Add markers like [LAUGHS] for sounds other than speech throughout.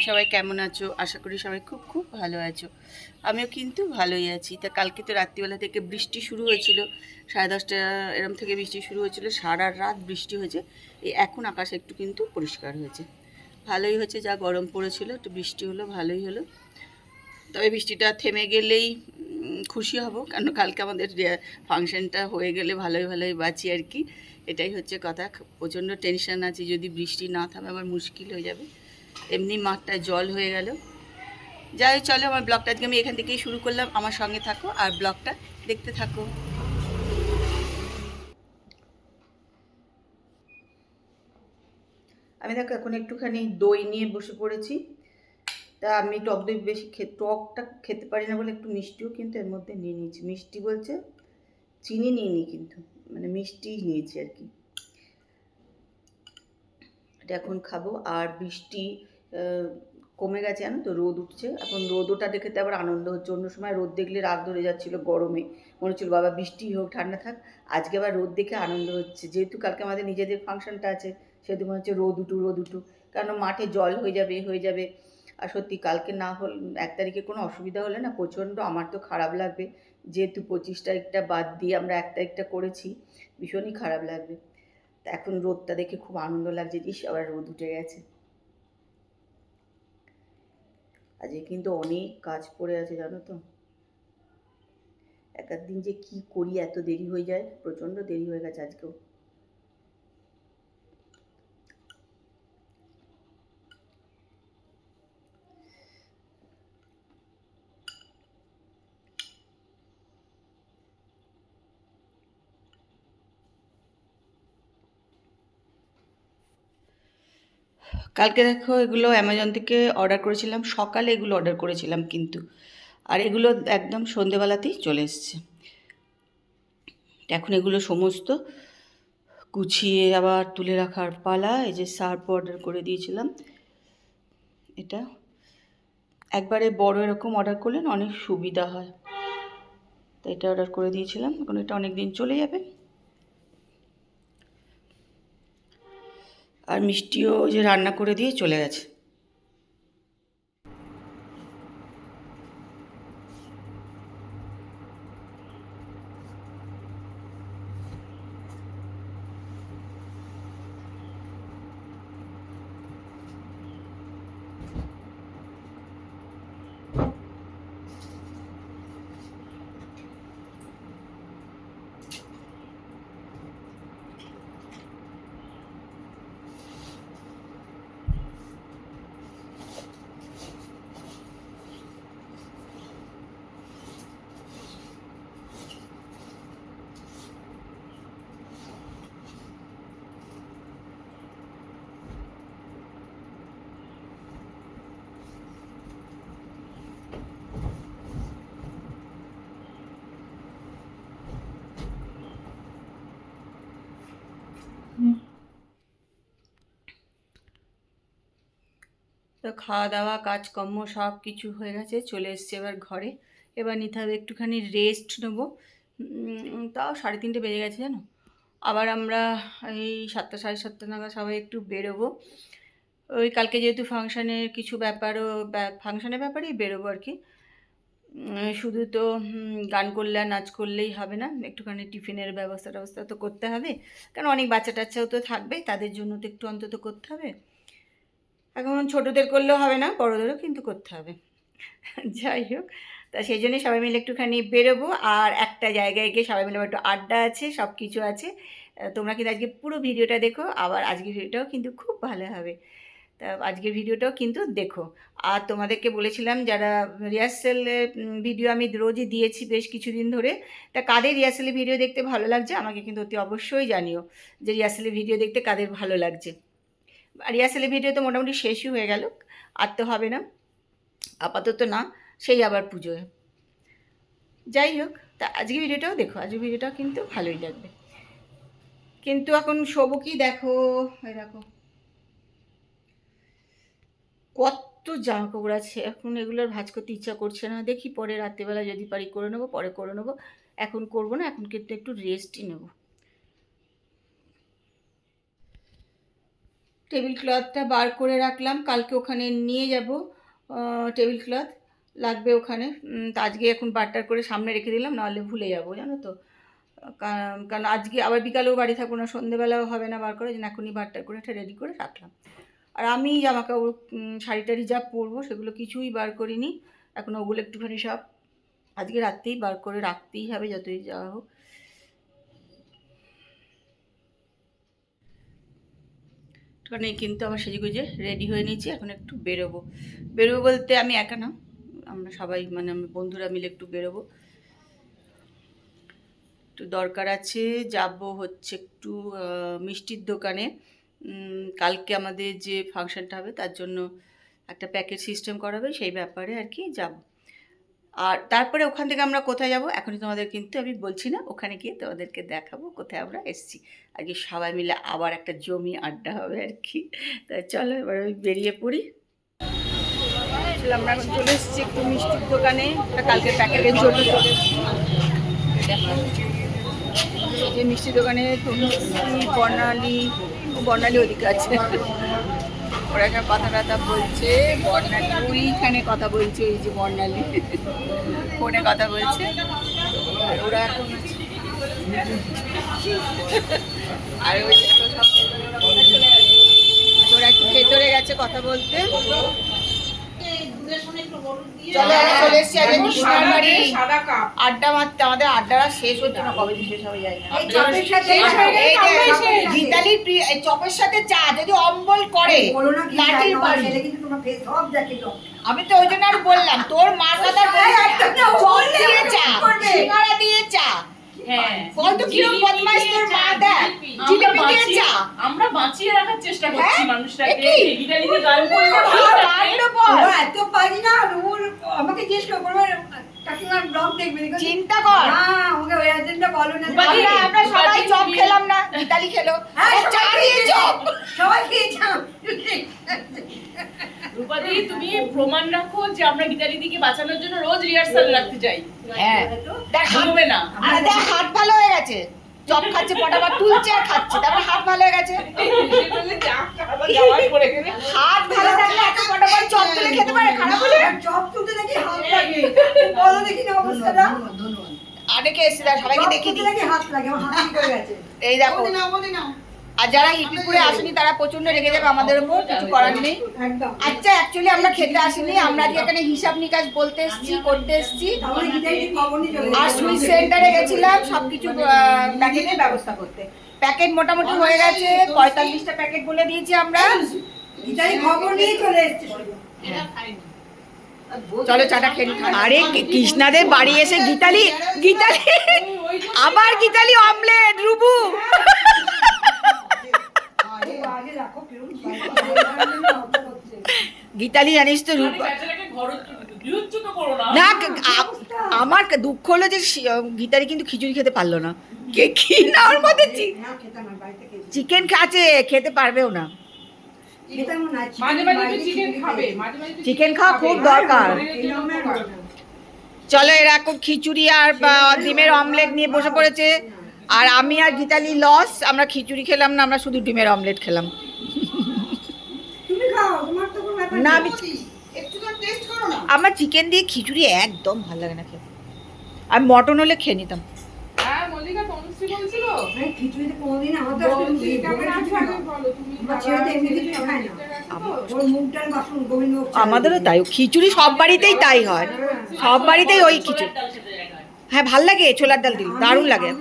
সবাই কেমন আছো? আশা করি সবাই খুব খুব ভালো আছো। আমিও কিন্তু ভালোই আছি। তা কালকে তো রাত্রিবেলা থেকে বৃষ্টি শুরু হয়েছিল। সাড়ে দশটা এরম থেকে বৃষ্টি শুরু হয়েছিল। সারা রাত বৃষ্টি হয়েছে। এই এখন আকাশ একটু কিন্তু পরিষ্কার হয়েছে। ভালোই হয়েছে, যা গরম পড়েছিল, একটু বৃষ্টি হলো, ভালোই হলো। তবে বৃষ্টিটা থেমে গেলেই খুশি হব। কারণ কালকে আমাদের ফাংশনটা হয়ে গেলে ভালোই ভালোই বাঁচি আর কি। এটাই হচ্ছে কথা। প্রচণ্ড টেনশন আছে। যদি বৃষ্টি না থামে আমার মুশকিল হয়ে যাবে। এমনি মাঠটায় জল হয়ে গেল। যাই চলো আমার ব্লগটা আজকে আমি এখান থেকেই শুরু করলাম। আমার সঙ্গে থাকো আর ব্লগটা দেখতে থাকো। আমি দেখো, এখন একটুখানি দই নিয়ে বসে পড়েছি। তা আমি টক দই বেশি টকটা খেতে পারি না বলে একটু মিষ্টিও কিন্তু এর মধ্যে নিয়ে নিয়েছি। মিষ্টি বলছে, চিনি নিইনি কিন্তু মানে মিষ্টি নিয়েছি আর কি। এটা এখন খাব। আর বৃষ্টি কমে গেছে জানো তো? রোদ উঠছে। এখন রোদটা দেখে তো আবার আনন্দ হচ্ছে। অন্য সময় রোদ দেখলে রাগ ধরে যাচ্ছিল গরমে। মনে হচ্ছিল, বাবা, বৃষ্টি হোক, ঠান্ডা থাক। আজকে আবার রোদ দেখে আনন্দ হচ্ছে। যেহেতু কালকে আমাদের নিজেদের ফাংশনটা আছে, সেহেতু মনে হচ্ছে রোদ উঠু রোদ উঠু কারণ মাঠে জল হয়ে যাবে হয়ে যাবে। আর সত্যি, কালকে না হল, এক তারিখে কোনো অসুবিধা হলে না প্রচণ্ড আমার তো খারাপ লাগবে। যেহেতু পঁচিশ তারিখটা বাদ দিয়ে আমরা এক তারিখটা করেছি, ভীষণই খারাপ লাগবে। এখন রোদটা দেখে খুব আনন্দ লাগছে, ইস, আবার রোদ উঠে গেছে। আজকে কিন্তু অনেক কাজ পড়ে আছে, জানো তো। এক দিন যে কি করি, এত দেরি হয়ে যায়, প্রচণ্ড দেরি হয়ে গেছে আজকেও। কালকে দেখো এগুলো অ্যামাজন থেকে অর্ডার করেছিলাম। সকালে এগুলো অর্ডার করেছিলাম কিন্তু। আর এগুলো একদম সন্ধেবেলাতেই চলে এসছে। এখন এগুলো সমস্ত গুছিয়ে আবার তুলে রাখার পালা, এই যে সার্ফ অর্ডার করে দিয়েছিলাম। এটা একবারে বড় এরকম অর্ডার করলেন অনেক সুবিধা হয়। তো এটা অর্ডার করে দিয়েছিলাম। এখন এটা অনেক দিন চলে যাবে। আর মিষ্টিও যে রান্না করে দিয়ে চলে গেছে। তো খাওয়া দাওয়া কাজকর্ম সব কিছু হয়ে গেছে, চলে এসছে এবার ঘরে। এবার নিতে হবে একটুখানি রেস্ট নেব। তাও সাড়ে তিনটে বেজে গেছে জানো? আবার আমরা এই সাতটা, সাড়ে সাতটা নাগাদ সবাই একটু বেরোবো। ওই কালকে যেহেতু ফাংশানের কিছু ব্যাপারও ফাংশানের ব্যাপারেই বেরোবো আর কি। শুধু তো গান করলে আর নাচ করলেই হবে না। একটুখানি টিফিনের ব্যবস্থা ট্যবস্থা তো করতে হবে। কারণ অনেক বাচ্চা টাচ্চাও তো থাকবে, তাদের জন্য তো একটু অন্তত করতে হবে। এখন ছোটোদের করলেও হবে না, বড়োদেরও কিন্তু করতে হবে। যাই হোক, তা সেই জন্যই সবাই মিলে একটুখানি বেরোবো, আর একটা জায়গায় গিয়ে সবাই মিলে একটু আড্ডা আছে সব কিছু আছে তোমরা কিন্তু আজকে পুরো ভিডিওটা দেখো, আবার আজকের ভিডিওটাও কিন্তু খুব ভালো হবে। তা আজকের ভিডিওটাও কিন্তু দেখো। আর তোমাদেরকে বলেছিলাম যারা রিহার্সেলের ভিডিও আমি রোজই দিয়েছি বেশ কিছুদিন ধরে, তা কাদের রিহার্সেলের ভিডিও দেখতে ভালো লাগছে আমাকে কিন্তু অতি অবশ্যই জানিও। যে রিহার্সেলের ভিডিও দেখতে কাদের ভালো লাগছে। রিহার্সেলের ভিডিও তো মোটামুটি শেষই হয়ে গেল, আর তো হবে না। আপাতত না, সেই আবার পুজোয়। যাই হোক, তা আজকে ভিডিওটাও দেখো আজকে ভিডিওটাও কিন্তু ভালোই লাগবে। কিন্তু এখন শোবো কি দেখো? দেখো। কত জামা কাপড় আছে, এখন এগুলোর ভাজ করতে ইচ্ছা করছে না। দেখি পরে রাত্রিবেলা যদি পারি করে নেব, পরে করে নেব। এখন করব না, এখন কিন্তু একটু রেস্টই নেব। টেবিল ক্লথটা বার করে রাখলাম। কালকে ওখানে নিয়ে যাব টেবিল ক্লথ লাগবে ওখানে। আজকে এখন বারটার করে সামনে রেখে দিলাম নাহলে ভুলে যাব জানো তো। কারণ আজকে আবার বিকালেও বাড়ি থাকব না সন্ধেবেলাও হবে না বার করে যে এখনই বারটার করে এটা রেডি করে রাখলাম। আর আমি জামা কাপড় উম, শাড়ি টাড়ি যা পরবো সেগুলো কিছুই বার করিনি। এখন ওগুলো একটুখানি সব আজকে রাত্রেই বার করে রাখতেই হবে যতই যাওয়া হোক। একটুখানি কিন্তু আমার সেজে গুজে রেডি হয়ে নিয়েছি, এখন একটু বেরোবো। বেরোবো বলতে আমি একা না, আমরা সবাই মানে আমরা বন্ধুরা মিলে একটু বেরোবো। একটু দরকার আছে, যাব হচ্ছে একটু মিষ্টির দোকানে। কালকে আমাদের যে ফাংশনটা হবে, তার জন্য একটা প্যাকেট সিস্টেম করাবে, সেই ব্যাপারে আর কি যাব। আর তারপরে ওখান থেকে আমরা কোথায় যাব? এখনই তোমাদের কিন্তু আমি বলছি না, ওখানে গিয়ে তোমাদেরকে দেখাবো কোথায় আমরা এসেছি। আর কি সবাই মিলে আবার একটা জমি আড্ডা হবে আর কি। তাই চলো এবার আমি বেরিয়ে পড়ি। আমরা চলে এসেছি একটু মিষ্টির দোকানে। কালকে প্যাকেটের জন্য চলে যে মিষ্টির দোকানে তুমি বর্ণালী বর্ণালী ওদিকে আছে। ওরা একটা কথা টথা বলছে বর্ণালী ওইখানে কথা বলছে, এই যে বর্ণালী ফোনে কথা বলছে। ওরা এখন আর ওই তো সব ওরা একটু ভেতরে গেছে কথা বলতে। চলো আমরা চলে এসেছি আজকে কৃষ্ণার বাড়ি আড্ডা মারতে আমাদের আড্ডাটা শেষ হচ্ছে না কবে শেষ হবে যায় না। চপের সাথে গীতালির চপের চা যদি অম্বল করে লাঠির বাড়ি। আমি তো ওই জন্য আর বললাম তোর মার কথা চপ বললে দিয়ে চা সিঙ্গারা দিয়ে চা। হ্যাঁ। কি কিরম বদমাইশ তোর মা দেখ জিলিপি। দিয়ে চা আমরা বাঁচিয়ে রাখার চেষ্টা করছি হ্যাঁ? মানুষটাকে একই। গান করে এত পারি না, ওর আমাকে জিজ্ঞেস করে বলবে, কাকিমার ব্লগ দেখবে, চিন্তা কর। না, আমাকে ওই এজেন্টটা বলো না। বাকি আমরা সবাই চপ তুমি- খেলাম না ইতালি খেলো। হ্যাঁ, চা দিয়ে চপ। সবাই খেয়েছিলাম। রূপাদি তুমি প্রমাণ রাখো যে আমরা গীতালি দিকে বাঁচানোর জন্য রোজ রিহার্সাল রাখতে যাই। হ্যাঁ। দেখ হবে না। আর দেখ হাত ভালো হয়ে গেছে। চপ খাচ্ছে পটাপট তুলছে আর খাচ্ছে তারপর হাত ভালো হয়ে গেছে। হাত ভালো থাকলে এত পটাপট চপ তুলে খেতে পারে খারাপ হলে? চপ তুলতে দেখি হাত লাগে। বলো দেখি না অবস্থাটা। অনেকে এসে দেখ সবাইকে দেখি হাত লাগে, আমার হাত ঠিক হয়ে গেছে। এই দেখো। আর যারা হিপিপুরে আসেনি তারা প্রচণ্ড রেগে যাবে আমাদের উপর কিছু করার নেই। আচ্ছা অ্যাকচুয়ালি আমরা খেতে আসিনি আমরা আজকে এখানে হিসাব নিকাশ বলতে এসেছি করতে এসেছি। আর। সুইট সেন্টারে গেছিলাম সবকিছু প্যাকেটের ব্যবস্থা করতে। প্যাকেট মোটামুটি হয়ে গেছে পঁয়তাল্লিশটা প্যাকেট বলে দিয়েছি আমরা। গীতাই খবর নিয়ে চলে এসছে চলো চাটা নিই। আরে কৃষ্ণাদের বাড়ি এসে গীতালি গীতালি আবার গীতালি অমলেট রুবু আরে আগে রাখো, কিরম বাজে হচ্ছে। [LAUGHS] গীতালি জানিস তো করো না। আমার দুঃখ হলো যে গীতালি কিন্তু খিচুড়ি খেতে পারল না। কে কি না ওর মধ্যে হ্যাঁ, চিকেন খাচ্ছে খেতে পারবেও না। চিকেন খাওয়া খুব। দরকার। চলো এরা এখন খিচুড়ি আর ডিমের অমলেট নিয়ে বসে পড়েছে। আর আমি আর গীতালি লস আমরা খিচুড়ি খেলাম না আমরা শুধু ডিমের অমলেট খেলাম। তুমি খাও, তোমার তো কোনো ব্যাপার না, আমি- একটু তো taste করো না। আমার চিকেন দিয়ে খিচুড়ি একদম ভালো লাগে না খেতে। আমি মটন হলে খেয়ে নিতাম। হ্যাঁ। আমাদেরও তাই খিচুড়ি সব বাড়িতেই তাই হয়। সব বাড়িতেই ওই খিচুড়ি। হ্যাঁ ভালো লাগে ছোলার ডাল দিল দারুণ লাগে।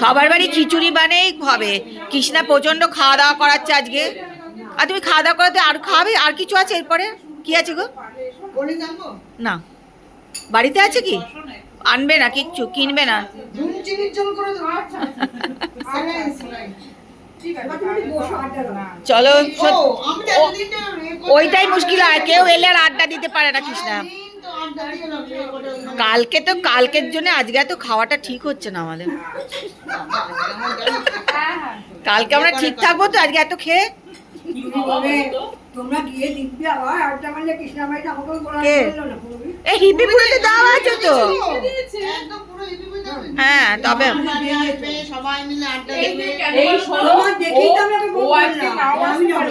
সবার বাড়ি খিচুড়ি বানেই হবে। কৃষ্ণা প্রচণ্ড খাওয়া দাওয়া করাচ্ছে আজকে। আর তুমি খাওয়া দাওয়া করাতে আর খাবে? আর কিছু আছে এরপরে? কি আছে গো? না। বাড়িতে আছে কি? আনবে না কিচ্ছু কিনবে না। আচ্ছা। না চলো ওইটাই মুশকিল হয় কেউ এলে আর আড্ডা দিতে পারে না কৃষ্ণা। কালকে তো কালকের জন্য আজকে এত খাওয়াটা ঠিক হচ্ছে না আমাদের। কালকে আমরা ঠিক থাকব তো আজকে এত খেয়ে? আছে তো। হ্যাঁ তবে।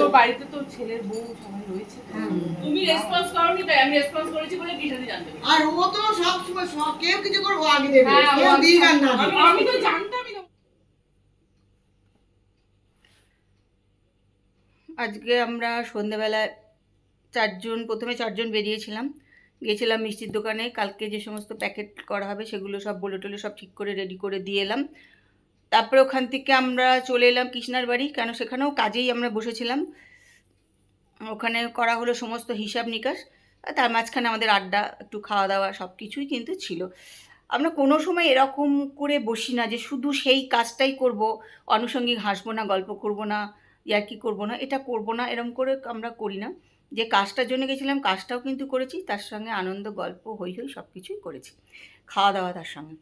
বাড়িতে তো ছেলের বউ। তুমি রেসপন্স করোনি তাই আমি রেসপন্স করেছি বলে গীতাদি জানতে আর ও তো সব সময় কেউ কিছু করে ও আগে দেবে। হ্যাঁ, কেউ আগে- আর না। আমি- তো জানতামই না। আজকে আমরা সন্ধেবেলায় চারজন প্রথমে চারজন বেরিয়েছিলাম। গিয়েছিলাম মিষ্টির দোকানে কালকে যে সমস্ত প্যাকেট করা হবে সেগুলো সব বলে টলে সব ঠিক করে রেডি করে দিয়ে এলাম। তারপরে ওখান থেকে আমরা চলে এলাম কৃষ্ণার বাড়ি কেন সেখানেও কাজেই আমরা বসেছিলাম। ওখানে করা হলো সমস্ত হিসাব নিকাশ তার মাঝখানে আমাদের আড্ডা, একটু খাওয়া দাওয়া সব কিছুই কিন্তু ছিল। আমরা কোনো সময় এরকম করে বসি না যে শুধু সেই কাজটাই করব, আনুষঙ্গিক হাসবো না, গল্প করব না ইয়ার কি করব না, এটা করব না এরকম করে আমরা করি না। যে কাজটার জন্য গেছিলাম, কাজটাও কিন্তু করেছি, তার সঙ্গে আনন্দ, গল্প, হই হই সব কিছুই করেছি খাওয়া দাওয়া তার সঙ্গে।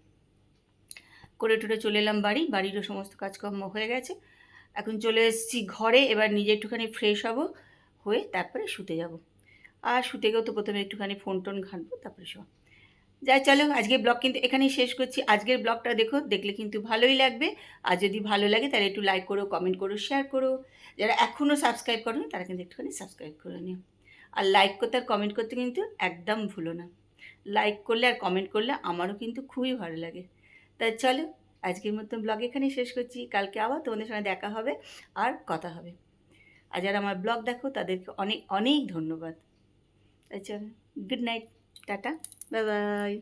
করে টুরে চলে এলাম বাড়ি, বাড়িরও সমস্ত কাজকর্ম হয়ে গেছে। এখন চলে এসেছি ঘরে, এবার নিজে একটুখানি ফ্রেশ হব। হয়ে তারপরে শুতে যাব। আর শুতে গেও তো প্রথমে একটুখানি ফোন টোন ঘাঁটবো, তারপরে শোয়া। যাই, চলো আজকের ব্লগ কিন্তু এখানেই শেষ করছি। আজকের ব্লগটা দেখো, দেখলে কিন্তু ভালোই লাগবে। আর যদি ভালো লাগে তাহলে একটু লাইক করো কমেন্ট করো শেয়ার করো। যারা এখনও সাবস্ক্রাইব করো তারা কিন্তু একটুখানি সাবস্ক্রাইব করে নিও। আর লাইক করতে আর কমেন্ট করতে কিন্তু একদম ভুলো না। লাইক করলে আর কমেন্ট করলে আমারও কিন্তু খুবই ভালো লাগে। তাই চলো, আজকের মতন ব্লগ এখানেই শেষ করছি। কালকে আবার তোমাদের সঙ্গে দেখা হবে আর কথা হবে। আর যারা আমার ব্লগ দেখো, তাদেরকে অনেক অনেক ধন্যবাদ। আচ্ছা good night tata bye bye